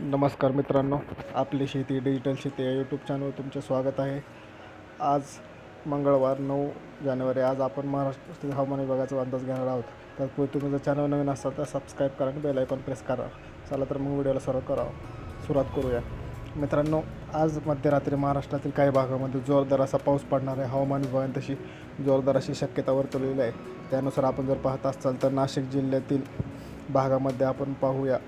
नमस्कार मित्रांनो आपली शेती डिजिटल शेती या यूट्यूब चॅनलवर तुमचे स्वागत आहे. आज मंगळवार नऊ जानेवारी आज आपण महाराष्ट्र हवामान विभागाचा अंदाज घेणार आहोत. तत्पूर्वी तुम्ही जर चॅनल नवीन असाल तर सबस्क्राईब करा आणि बेल आयकॉन प्रेस करा. चला तर मग व्हिडिओला सर्व करा सुरुवात करूया. मित्रांनो आज मध्यरात्री महाराष्ट्रातील काही भागामध्ये जोरदार असा पाऊस पडणार आहे. हवामान विभागाने तशी जोरदार अशी शक्यता वर्तवलेली आहे. त्यानुसार आपण जर पाहत असाल तर नाशिक जिल्ह्यातील भागामध्ये आपण पाहूया.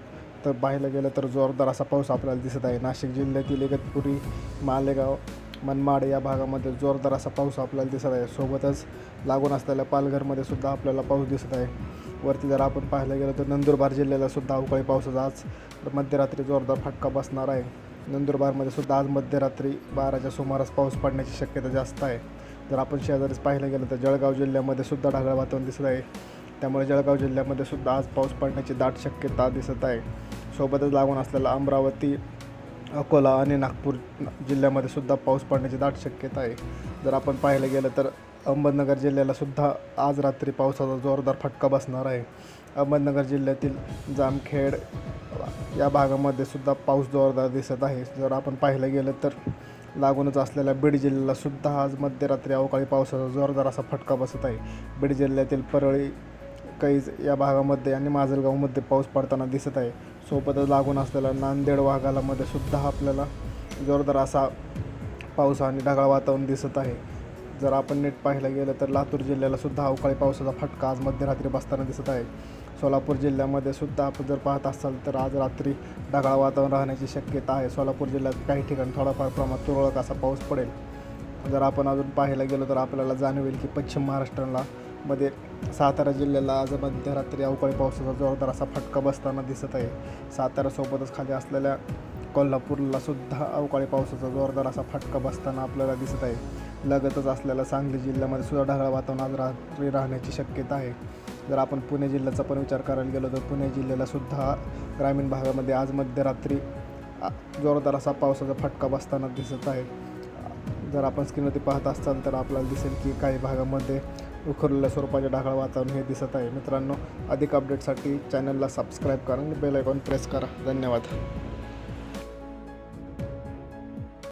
तर पाहायला गेलं तर जोरदार असा पाऊस आपल्याला दिसत आहे. नाशिक जिल्ह्यातील इगतपुरी मालेगाव मनमाड या भागामध्ये जोरदार असा पाऊस आपल्याला दिसत आहे. सोबतच लागून असलेल्या पालघरमध्ये सुद्धा आपल्याला पाऊस दिसत आहे. वरती जर आपण पाहायला गेलो तर नंदुरबार जिल्ह्याला सुद्धा अवकाळी पावसाचा आज मध्यरात्री जोरदार फटका बसणार आहे. नंदुरबारमध्ये सुद्धा आज मध्यरात्री बाराच्या सुमारास पाऊस पडण्याची शक्यता जास्त आहे. जर आपण शेजारीच पाहिलं गेलं तर जळगाव जिल्ह्यामध्ये सुद्धा ढगाळ वातावरण दिसत आहे. त्यामुळे जळगाव जिल्ह्यामध्ये सुद्धा आज पाऊस पडण्याची दाट शक्यता दिसत आहे. सोबतच लागून असलेला अमरावती अकोला आणि नागपूर जिल्ह्यामध्ये सुद्धा पाऊस पडण्याची दाट शक्यता आहे. जर आपण पाहायला गेलं तर अहमदनगर जिल्ह्याला सुद्धा आज रात्री पावसाचा जोरदार फटका बसणार आहे. अहमदनगर जिल्ह्यातील जामखेड या भागामध्ये सुद्धा पाऊस जोरदार दिसत आहे. जर आपण पाहायला गेलं तर लागूनच असलेल्या बीड जिल्ह्याला सुद्धा आज मध्यरात्री अवकाळी पावसाचा जोरदार असा फटका बसत आहे. बीड जिल्ह्यातील परळी कैज या भागामध्ये आणि माजलगावमध्ये पाऊस पडताना दिसत आहे. सोबतच लागून असलेला नांदेड वाघालामध्ये सुद्धा आपल्याला जोरदार असा पाऊस आणि ढगाळ वातावरण दिसत आहे. जर आपण नीट पाहायला गेलं तर लातूर जिल्ह्याला सुद्धा अवकाळी पावसाचा फटका आज मध्यरात्री बसताना दिसत आहे. सोलापूर जिल्ह्यामध्ये सुद्धा आपण जर पाहत असाल तर आज रात्री ढगाळ वातावरण राहण्याची शक्यता आहे. सोलापूर जिल्ह्यात काही ठिकाणी थोडाफार प्रमाणात तुरळक असा पाऊस पडेल. जर आपण अजून पाहायला गेलो तर आपल्याला जाणवेल की पश्चिम महाराष्ट्राला मध्ये सातारा जिल्ह्याला आज मध्यरात्री अवकाळी पावसाचा जोरदार असा फटका बसताना दिसत आहे. साताऱ्यासोबतच खाली असलेल्या कोल्हापूरला सुद्धा अवकाळी पावसाचा जोरदार असा फटका बसताना आपल्याला दिसत आहे. लगतच असलेल्या सांगली जिल्ह्यामध्ये सुद्धा ढगाळ वातावरण आज रात्री राहण्याची शक्यता आहे. जर आपण पुणे जिल्ह्याचा पण विचार करायला गेलो तर पुणे जिल्ह्याला सुद्धा ग्रामीण भागामध्ये आज मध्यरात्री जोरदार असा पावसाचा फटका बसताना दिसत आहे. जर आपण स्क्रीनवरती पाहत असाल तर आपल्याला दिसेल की काही भागामध्ये उखरलेल्या स्वरूपाचे ढगाळ वातावरण हे दिसत आहे. मित्रांनो अधिक अपडेटसाठी चॅनलला सबस्क्राईब करा आणि बेल आयकॉन प्रेस करा. धन्यवाद.